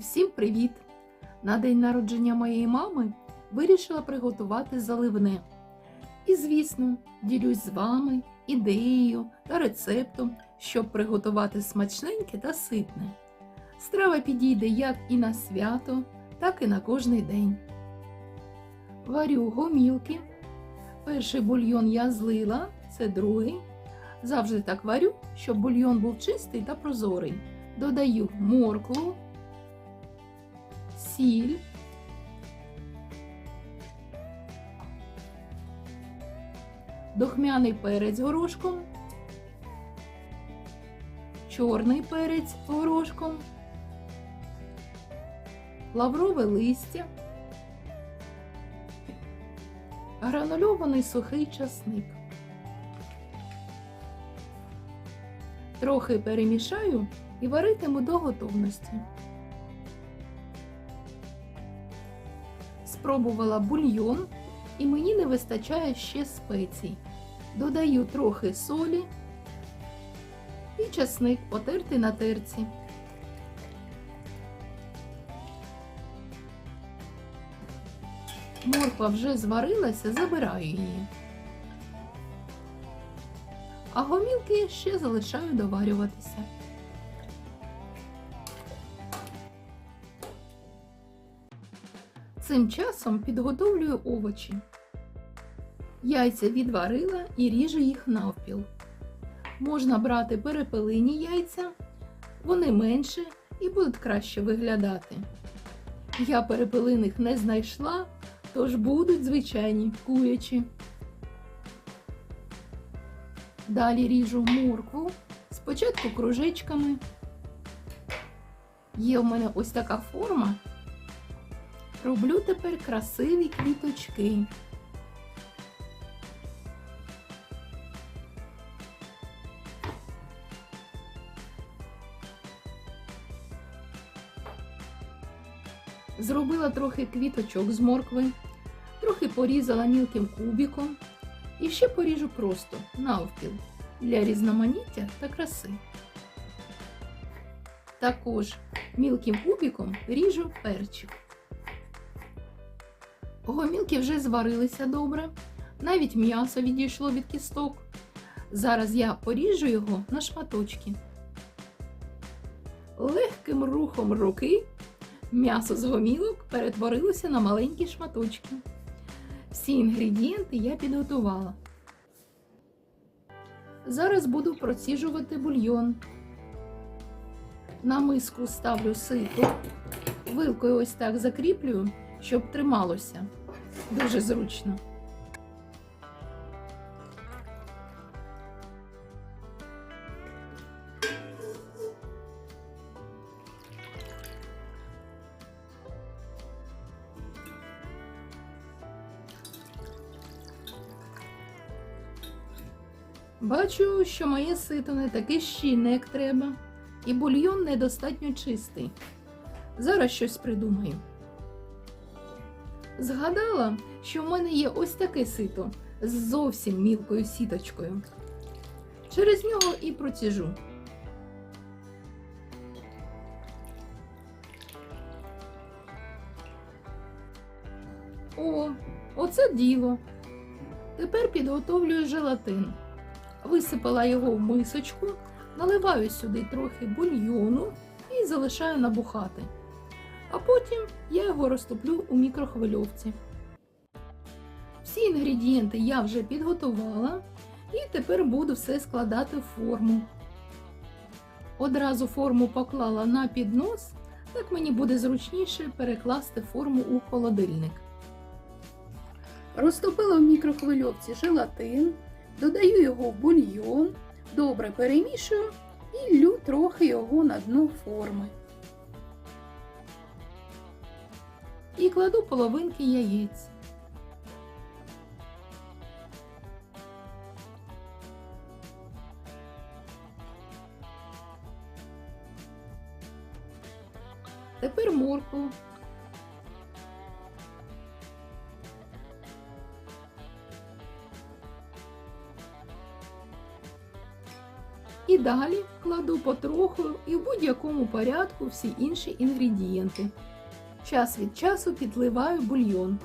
Всім привіт! На день народження моєї мами вирішила приготувати заливне. І, звісно, ділюсь з вами ідеєю та рецептом, щоб приготувати смачненьке та ситне. Страва підійде як і на свято, так і на кожний день. Варю гомілки. Перший бульйон я злила, це другий. Завжди так варю, щоб бульйон був чистий та прозорий. Додаю моркву, сіль, дохмяний перець горошком, чорний перець горошком, лаврове листя, гранульований сухий часник. Трохи перемішаю і варитиму до готовності. Спробувала бульйон і мені не вистачає ще спецій. Додаю трохи солі і часник потертий на терці. Морква вже зварилася, забираю її. А гомілки ще залишаю доварюватися. Цим часом підготовлюю овочі. Яйця відварила і ріжу їх навпіл. Можна брати перепелині яйця, вони менше і будуть краще виглядати. Я перепелиних не знайшла, тож будуть звичайні курячі. Далі ріжу моркву, спочатку кружечками. Є в мене ось така форма. Роблю тепер красиві квіточки. Зробила трохи квіточок з моркви, трохи порізала мілким кубиком і ще поріжу просто навпіл для різноманіття та краси. Також мілким кубиком ріжу перчик. Гомілки вже зварилися добре, навіть м'ясо відійшло від кісток. Зараз я поріжу його на шматочки. Легким рухом руки м'ясо з гомілок перетворилося на маленькі шматочки. Всі інгредієнти я підготувала. Зараз буду проціжувати бульйон. На миску ставлю сито, вилкою ось так закріплюю, щоб трималося. Дуже зручно. Бачу, що моє сито не таке щільне, як треба, і бульйон недостатньо чистий. Зараз щось придумаю. Згадала, що в мене є ось таке сито з зовсім мілкою сіточкою. Через нього і проціжу. О, оце діло. Тепер підготовлюю желатин. Висипала його в мисочку, наливаю сюди трохи бульйону і залишаю набухати. А потім я його розтоплю у мікрохвильовці. Всі інгредієнти я вже підготувала і тепер буду все складати в форму. Одразу форму поклала на піднос, так мені буде зручніше перекласти форму у холодильник. Розтопила в мікрохвильовці желатин, додаю його в бульйон, добре перемішую і лю трохи його на дно форми. І кладу половинки яєць. Тепер моркву. І І далі кладу потроху і в будь-якому порядку всі інші інгредієнти. Час від часу підливаю бульйон.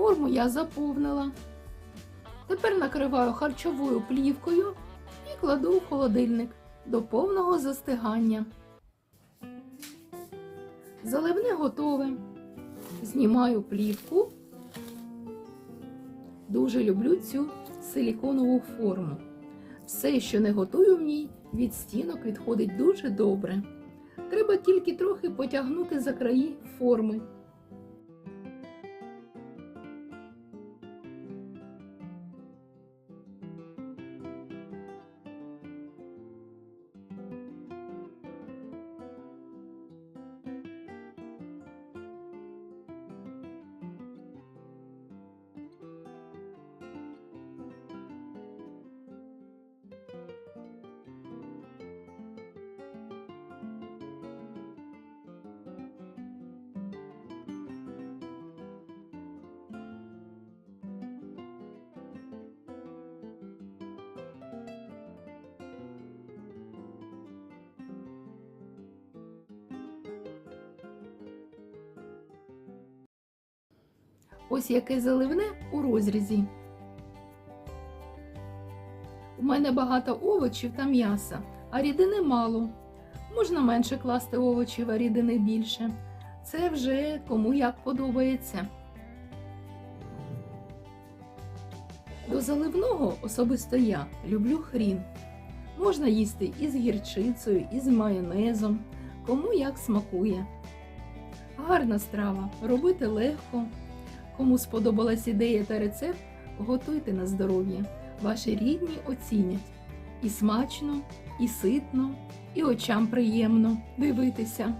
Форму я заповнила. Тепер накриваю харчовою плівкою і кладу в холодильник до повного застигання. Заливне готове. Знімаю плівку. Дуже люблю цю силіконову форму. Все, що не готую в ній, від стінок відходить дуже добре. Треба тільки трохи потягнути за краї форми. Ось яке заливне у розрізі. У мене багато овочів та м'яса, а рідини мало. Можна менше класти овочів, а рідини більше. Це вже кому як подобається. До заливного особисто я люблю хрін. Можна їсти із гірчицею, із майонезом, кому як смакує. Гарна страва, робити легко. Кому сподобалась ідея та рецепт, готуйте на здоров'я. Ваші рідні оцінять. І смачно, і ситно, і очам приємно дивитися.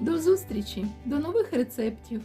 До зустрічі, до нових рецептів!